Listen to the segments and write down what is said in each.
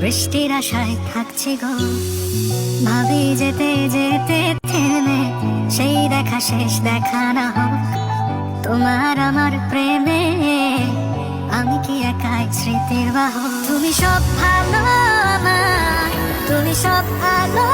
বৃষ্টির আশায় থাকছি গো। ভাবি যেতে যেতে থেমে, সেই দেখা শেষ দেখা না হোক। তোমার আমার প্রেমে আমি কি একাই স্মৃতির বাহ তুমি সব ভালো আমার, তুমি সব ভালো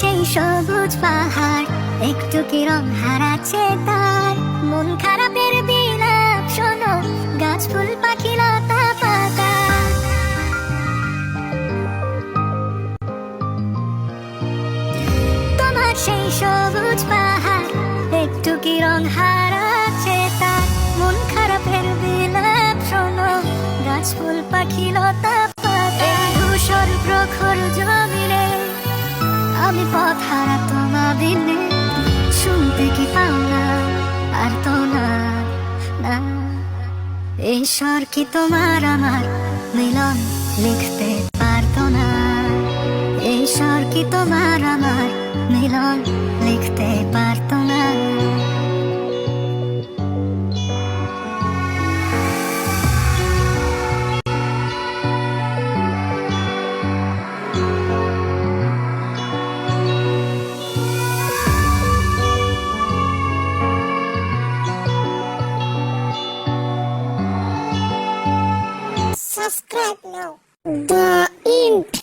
সেই সবুজ পাহাড়, একটু কি রং হারাচ্ছে তার। মন খারাপের বিলাপ, শোনো, গাছ, ফুল, পাখি, লতা, পাতা। তোমার সেই সবুজ পাহাড়, একটু কি রং হারাচ্ছে আমি পথ হারা তোমা বিনে শুনতে কি পাও না আর তো না না। ঈশ্বর কি তোমার আমার মিলন লিখতে পারতো না? ঈশ্বর কি তোমার আমার মিলন লিখতে পারতো না? Subscribe now. The end.